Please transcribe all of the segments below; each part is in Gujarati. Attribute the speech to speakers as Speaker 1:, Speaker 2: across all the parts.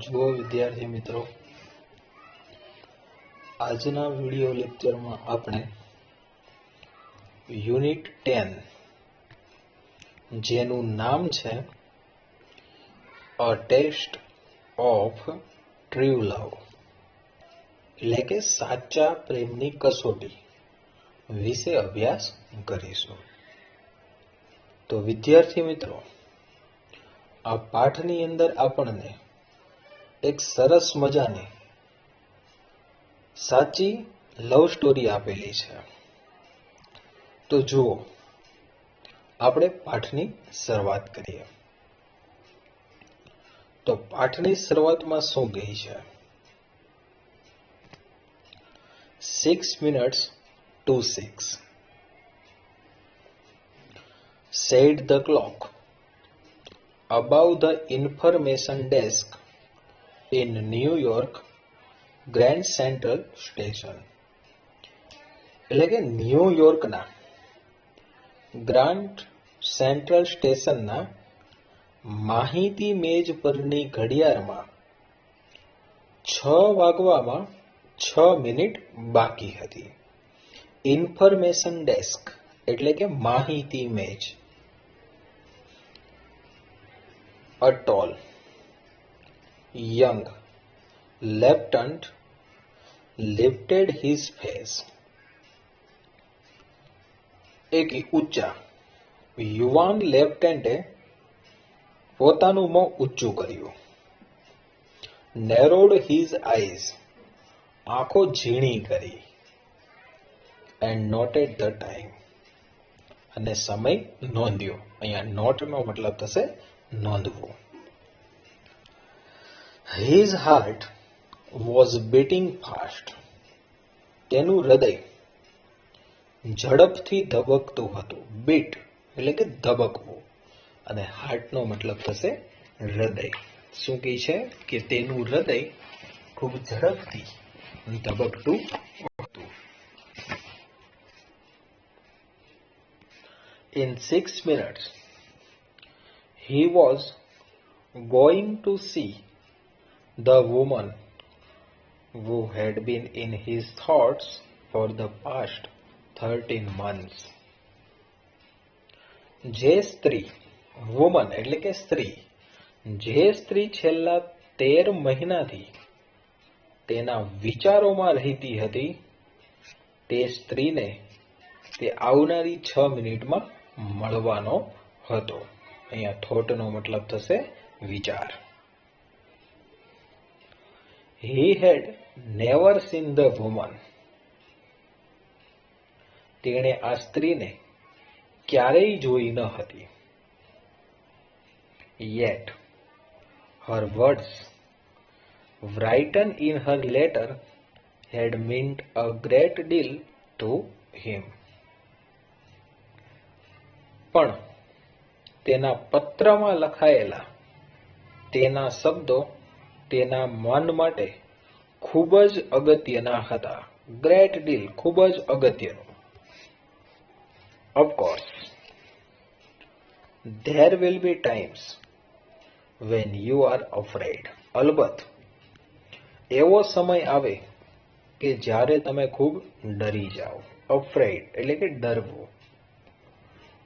Speaker 1: જુઓ વિદ્યાર્થી મિત્રો, આજના વિડિયો લેક્ચરમાં આપણે યુનિટ ટેન, જેનું નામ છે a test of true love, એટલે કે સાચા પ્રેમની કસોટી વિશે અભ્યાસ કરીશું. તો વિદ્યાર્થી મિત્રો, આ પાઠની અંદર આપણને એક સરસ મજાની સાચી લવ સ્ટોરી આપેલી છે. તો જુઓ, આપણે પાઠની શરૂઆત કરીએ. તો પાઠની શરૂઆતમાં શું કહી છે? Six minutes to six said the clock above the information desk. In New York Grand Central Station. એટલે કે ન્યૂ ગ્રાન્ડ સેન્ટ્રલ સ્ટેશનના માહિતી મેજ પરની ઘડિયાળમાં છ વાગવામાં છ મિનિટ બાકી હતી. ઇન્ફોર્મેશન ડેસ્ક એટલે કે માહિતી મેજ. Tall, young lieutenant lifted his face. એક ઊંચા, યુવાન લેફ્ટનન્ટે પોતાનું મોં ઊંચું કર્યું. નેરોડ હિઝ આઈઝ આંખો ઝીણી કરી. એન્ડ નોટેડ ધ ટાઈમ અને સમય નોંધ્યો. અહીંયા નોટનો મતલબ થશે નોંધવું. His heart was beating fast તેનું હૃદય ઝડપથી ધબકતું હતું. બીટ એટલે કે ધબકવું. અને હાર્ટનો મતલબ થશે હૃદય. શું કહે છે? કે તેનું હૃદય ખૂબ ઝડપથી ધબકતું હતું. In six minutes he was going to see the woman who had been in his thoughts for the past 13 months. જે સ્ત્રી વુમન એટલે કે સ્ત્રી, જે સ્ત્રી છેલ્લા તેર મહિનાથી તેના વિચારોમાં રહેતી હતી, તે સ્ત્રીને તે આવનારી છ મિનિટમાં મળવાનો હતો. અહીંયા થોટનો મતલબ થશે વિચાર. He had never seen the woman તેણે આ સ્ત્રીને ક્યારેય જોઈ ન હતી. Yet her words written in her letter, had meant a great deal to him. પણ તેના પત્રમાં લખાયેલા તેના શબ્દો તેના મન માટે ખૂબ જ અગત્યના હતા. ગ્રેટ ડીલ ખૂબ જ અગત્યનું. Of course there will be times when you are afraid અલબત્ત, એવો સમય આવે કે જ્યારે તમે ખૂબ ડરી જાઓ. અફ્રેડ એટલે કે ડરવું.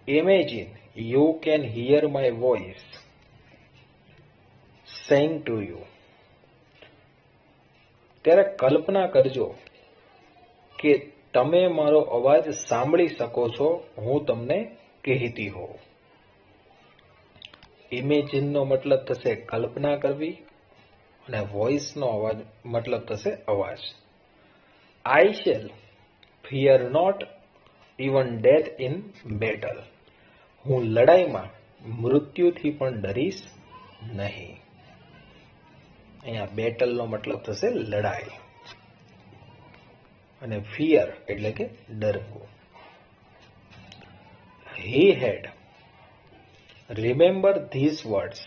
Speaker 1: Imagine you can hear my voice saying to you. ત્યારે કલ્પના કરજો કે તમે મારો અવાજ સાંભળી શકો છો, હું તમને કહેતી હો ઇમેજિનનો મતલબ થશે કલ્પના કરવી અને વોઇસનો અવાજ, મતલબ થશે અવાજ. I shall fear not even death in battle હું લડાઈમાં મૃત્યુથી પણ ડરીશ નહીં. અહીંયા બેટલનો મતલબ થશે લડાઈ. અને ફિયર એટલે કે ડરવું. He had remember this words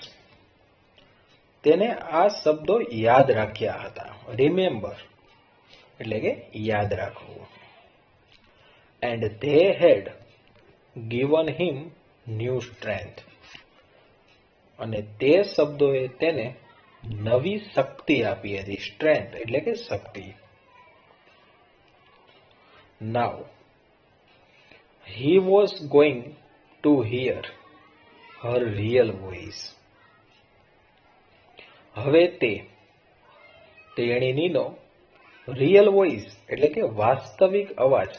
Speaker 1: તેને આ શબ્દો યાદ રાખ્યા હતા. રિમેમ્બર એટલે કે યાદ રાખવું. And they had given him new strength અને તે શબ્દોએ તેને નવી શક્તિ આપી હતી સ્ટ્રેન્થ એટલે કે શક્તિ. Now he was going to hear her real voice હવે તે તેણીનીનો રિયલ વોઇસ એટલે કે વાસ્તવિક અવાજ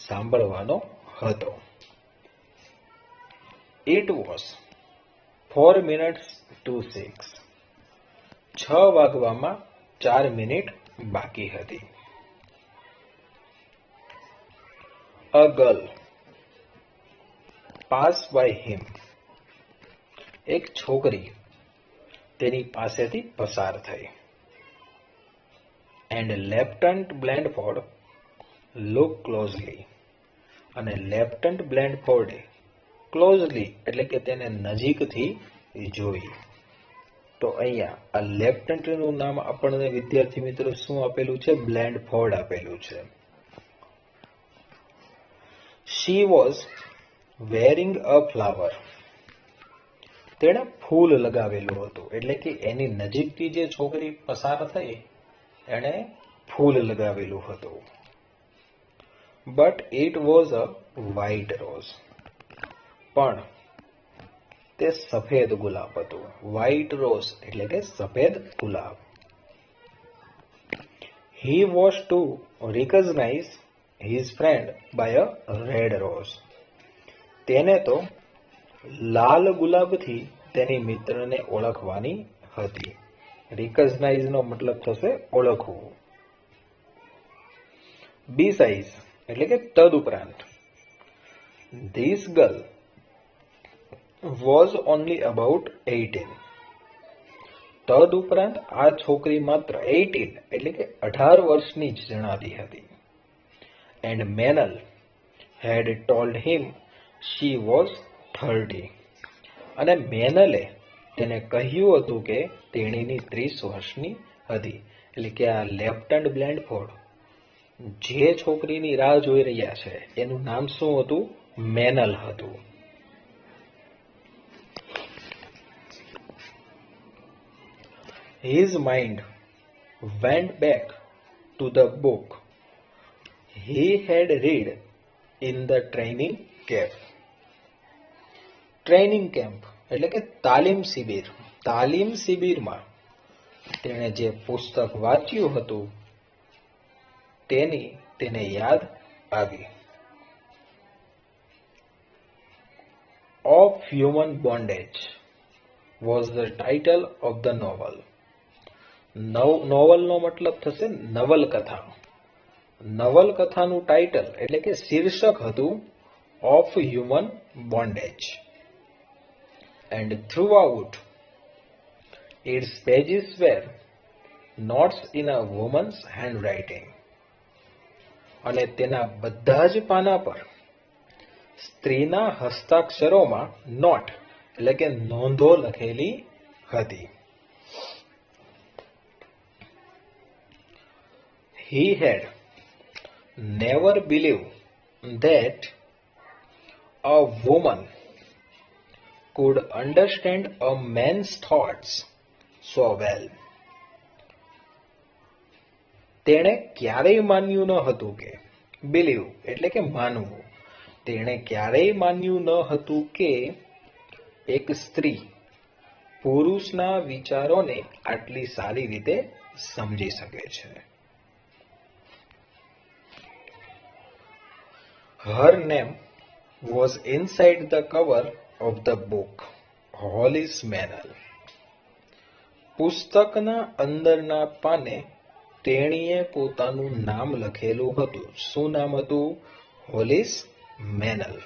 Speaker 1: સાંભળવાનો હતો. It was four minutes to six છ વાગવામાં ચાર મિનિટ બાકી હતી. Girl pass by him. એક છોકરી તેની પાસેથી પસાર થઈ. And lieutenant Blandford look closely. અને લેફ્ટન્ટ બ્લેન્ડફોર્ડે ક્લોઝલી એટલે કે તેને નજીકથી જોઈ. તો અહીંયા આ લેફ્ટનન્ટનું નામ આપણને વિદ્યાર્થી મિત્રો શું આપેલું છે? બ્લેન્ડફોર્ડ આપેલું છે. She was wearing a flower તેણે ફૂલ લગાવેલું હતું. એટલે કે એની નજીકથી જે છોકરી પસાર થઈ, એણે ફૂલ લગાવેલું હતું. But it was a white rose પણ તે સફેદ ગુલાબ હતું. વ્હાઇટ રોઝ એટલે કે સફેદ ગુલાબ. He was to recognise his friend by a red rose તેને તો લાલ ગુલાબથી તેની મિત્રને ઓળખવાની હતી. રિકગ્નાઇઝ નો મતલબ થશે ઓળખવું. બી સાઇઝ એટલે કે તદ ઉપરાંત this girl was only about eighteen તદ ઉપરાંત આ છોકરી માત્ર એઇટીન એટલે કે અઢાર વર્ષની જ જણાતી હતી. And Meynell had told him she was thirty અને મેનલે તેને કહ્યું હતું કે તેણીની ત્રીસ વર્ષની હતી, એટલે કે આ લેફ્ટનન્ટ બ્લેન્ડફોર્ડ જે છોકરીની રાહ જોઈ રહ્યા છે, એનું નામ શું હતું? મેનલ હતું. His mind went back to the book he had read in the training camp. Training camp એટલે કે તાલીમ શિબિર. તાલીમ શિબિરમાં તેણે જે પુસ્તક વાંચ્યું હતું, તેની તેને યાદ આવી. Of human bondage was the title of the novel નોવલનો મતલબ થશે નવલકથા. નવલકથાનું ટાઇટલ એટલે કે શીર્ષક હતું of human bondage. And throughout its pages were notes in a woman's handwriting અને તેના બધા જ પાના પર સ્ત્રીના હસ્તાક્ષરોમાં નોટ એટલે કે નોંધો લખેલી હતી. He had never believed that a woman could understand a man's thoughts so well. તેણે ક્યારેય માન્યું ન હતું કે બિલીવ એટલે કે માનવું તેણે ક્યારેય માન્યું ન હતું કે એક સ્ત્રી પુરુષના વિચારોને આટલી સારી રીતે સમજી શકે છે Her name was inside the cover of the book, Hollis મેનલ પુસ્તકના અંદરના પાને તેણીએ પોતાનું નામ લખેલું હતું. શું નામ હતું? Hollis Meynell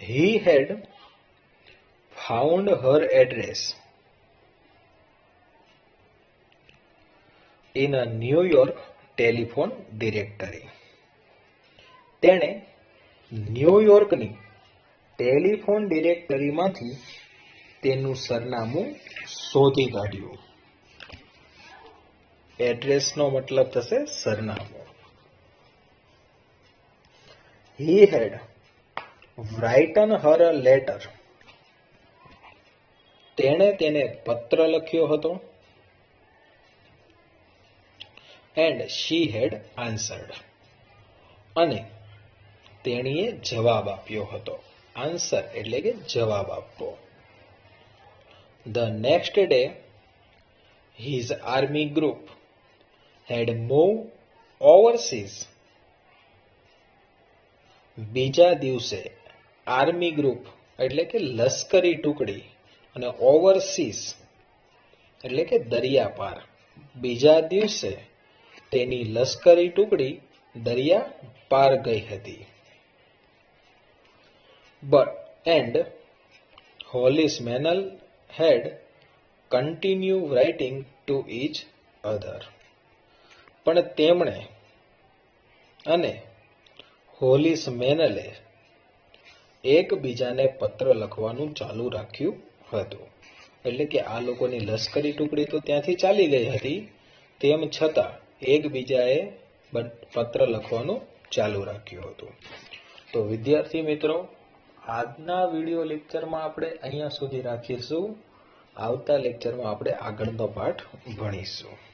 Speaker 1: he had found her address in a New York telephone directory તેણે ન્યુયોર્કની ટેલિફોન ડિરેક્ટરીમાંથી તેનું સરનામું શોધી કાઢ્યું. એડ્રેસનો મતલબ થશે સરનામું. હી હેડ રાઇટન હર અ લેટર તેણે તેને પત્ર લખ્યો હતો. એન્ડ શી હેડ આન્સર્ડ અને તેણીએ જવાબ આપ્યો હતો. આન્સર એટલે કે જવાબ આપવો. The next day his army group had moved overseas બીજા દિવસે આર્મી ગ્રુપ એટલે કે લશ્કરી ટુકડી અને ઓવરસીઝ એટલે કે દરિયા પાર બીજા દિવસે, તેની લશ્કરી ટુકડી દરિયા પાર ગઈ હતી. But, and Hollis Manel had continued writing to each other. પણ તેમણે અને હોલિસ મેનલે એકબીજાને પત્ર લખવાનું ચાલુ રાખ્યું હતું. એટલે કે આ લોકોની લશ્કરી ટુકડી તો ત્યાંથી ચાલી ગઈ હતી, તેમ છતાં એકબીજાએ પત્ર લખવાનું ચાલુ રાખ્યું હતું. તો વિદ્યાર્થી મિત્રો આજના વીડિયો લેક્ચરમાં આપણે અહીંયા સુધી રાખીશું. આવતા લેક્ચરમાં આપણે આગળનો પાઠ ભણીશું.